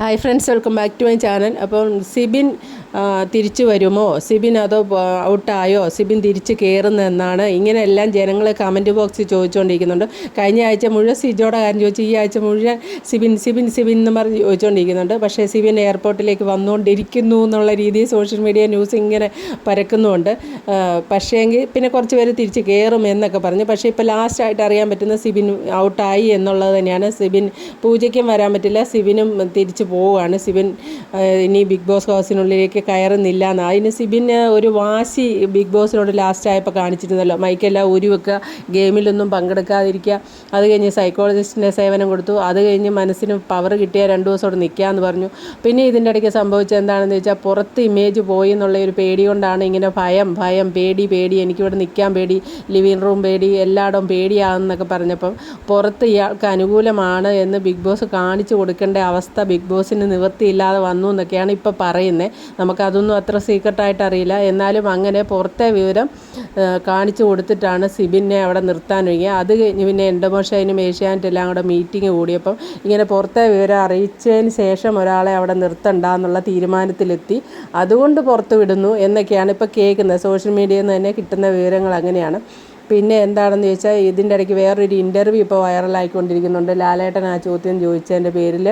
Hi friends welcome back to my channel അപ്പം സിബിൻ തിരിച്ചു വരുമോ? സിബിൻ അതോ ഔട്ടായോ? സിബിൻ തിരിച്ച് കയറുന്നതെന്നാണ് ഇങ്ങനെയെല്ലാം ജനങ്ങൾ കമന്റ് ബോക്സിൽ ചോദിച്ചുകൊണ്ടിരിക്കുന്നുണ്ട് കഴിഞ്ഞ ആഴ്ച മുഴുവൻ സിജോയുടെ കാര്യം ചോദിച്ചു ഈ ആഴ്ച മുഴുവൻ സിബിൻ സിബിൻ സിബിൻ എന്ന് പറഞ്ഞ് ചോദിച്ചുകൊണ്ടിരിക്കുന്നുണ്ട് പക്ഷേ സിബിൻ എയർപോർട്ടിലേക്ക് വന്നുകൊണ്ടിരിക്കുന്നു എന്നുള്ള രീതിയിൽ സോഷ്യൽ മീഡിയ ന്യൂസ് ഇങ്ങനെ പരക്കുന്നുണ്ട്. പക്ഷേങ്കിൽ പിന്നെ കുറച്ച് പേര് തിരിച്ച് കയറും എന്നൊക്കെ പറഞ്ഞു. പക്ഷേ ഇപ്പോൾ ലാസ്റ്റായിട്ട് അറിയാൻ പറ്റുന്ന സിബിൻ ഔട്ടായി എന്നുള്ളത് തന്നെയാണ്. സിബിൻ പൂജയ്ക്കും വരാൻ പറ്റില്ല. സിബിനും തിരിച്ച് പോവുകയാണ്. സിബിൻ ഇനി ബിഗ് ബോസ് ഹൗസിനുള്ളിലേക്ക് കയറുന്നില്ല. എന്ന് അതിന് സിബിന് ഒരു വാശി ബിഗ് ബോസിനോട് ലാസ്റ്റ് ആയപ്പോൾ കാണിച്ചിരുന്നല്ലോ. മൈക്കെല്ലാം ഊരി വെക്കുക ഗെയിമിലൊന്നും പങ്കെടുക്കാതിരിക്കുക. അത് കഴിഞ്ഞ് സൈക്കോളജിസ്റ്റിന്റെ സേവനം കൊടുത്തു. അത് കഴിഞ്ഞ് മനസ്സിന് പവർ കിട്ടിയ രണ്ട് ദിവസം അവിടെ നിൽക്കുക എന്ന് പറഞ്ഞു. പിന്നെ ഇതിന്റെ ഇടയ്ക്ക് സംഭവിച്ചത് എന്താണെന്ന് വെച്ചാൽ പുറത്ത് ഇമേജ് പോയി എന്നുള്ള ഒരു പേടി കൊണ്ടാണ് ഇങ്ങനെ ഭയം ഭയം പേടി പേടി എനിക്കിവിടെ നിൽക്കാൻ പേടി ലിവിങ് റൂം പേടി എല്ലായിടവും പേടിയാകുന്നൊക്കെ പറഞ്ഞപ്പം പുറത്ത് ഇയാൾക്ക് അനുകൂലമാണ് എന്ന് ബിഗ് ബോസ് കാണിച്ചു കൊടുക്കേണ്ട അവസ്ഥ ബിഗ് ബോസിന് നിവൃത്തിയില്ലാതെ വന്നു എന്നൊക്കെയാണ് ഇപ്പോൾ പറയുന്നത് നമുക്കതൊന്നും അത്ര സീക്രട്ടായിട്ട് അറിയില്ല എന്നാലും അങ്ങനെ പുറത്തെ വിവരം കാണിച്ചു കൊടുത്തിട്ടാണ് സിബിനെ അവിടെ നിർത്താൻ ഒഴുകിയത് അത് കഴിഞ്ഞ് പിന്നെ എൻഡമോഷൈനും ഏഷ്യാനെറ്റ് എല്ലാം കൂടെ മീറ്റിംഗ് കൂടിയപ്പം ഇങ്ങനെ പുറത്തെ വിവരം അറിയിച്ചതിന് ശേഷം ഒരാളെ അവിടെ നിർത്തണ്ട എന്നുള്ള തീരുമാനത്തിലെത്തി. അതുകൊണ്ട് പുറത്ത് വിടുന്നു എന്നൊക്കെയാണ് ഇപ്പോൾ കേൾക്കുന്നത്. സോഷ്യൽ മീഡിയയിൽ നിന്ന് തന്നെ കിട്ടുന്ന വിവരങ്ങൾ അങ്ങനെയാണ്. പിന്നെ എന്താണെന്ന് ചോദിച്ചാൽ ഇതിന്റെ ഇടയ്ക്ക് വേറൊരു ഇന്റർവ്യൂ ഇപ്പോൾ വൈറലായിക്കൊണ്ടിരിക്കുന്നുണ്ട് ലാലേട്ടൻ ആ ചോദ്യം ചോദിച്ചതിന്റെ പേരിൽ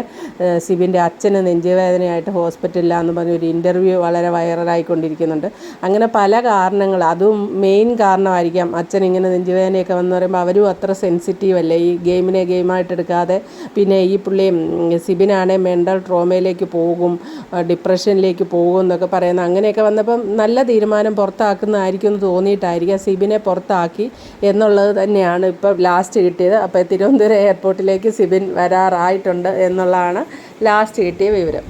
സിബിന്റെ അച്ഛന് നെഞ്ചുവേദനയായിട്ട് ഹോസ്പിറ്റലിലാന്ന് പറഞ്ഞ് ഒരു ഇന്റർവ്യൂ വളരെ വൈറലായിക്കൊണ്ടിരിക്കുന്നുണ്ട് അങ്ങനെ പല കാരണങ്ങൾ അതും മെയിൻ കാരണമായിരിക്കാം അച്ഛൻ ഇങ്ങനെ നെഞ്ചുവേദനയൊക്കെ വന്ന് പറയുമ്പോൾ അവരും അത്ര സെൻസിറ്റീവ് അല്ലേ? ഈ ഗെയിമിനെ ഗെയിമായിട്ട് എടുക്കാതെ പിന്നെ ഈ പുള്ളിയും സിബിനാണേ മെന്റൽ ട്രോമയിലേക്ക് പോകും ഡിപ്രഷനിലേക്ക് പോകും എന്നൊക്കെ പറയുന്നത് അങ്ങനെയൊക്കെ വന്നപ്പം നല്ല തീരുമാനം പുറത്താക്കുന്നതായിരിക്കും എന്ന് തോന്നിയിട്ടായിരിക്കാം സിബിനെ പുറത്താക്കി. എന്നുള്ളത് തന്നെയാണ് ഇപ്പം ലാസ്റ്റ് കിട്ടിയത്. അപ്പോൾ തിരുവനന്തപുരം എയർപോർട്ടിലേക്ക് സിബിൻ വരാറായിട്ടുണ്ട് എന്നുള്ളതാണ് ലാസ്റ്റ് കിട്ടിയ വിവരം.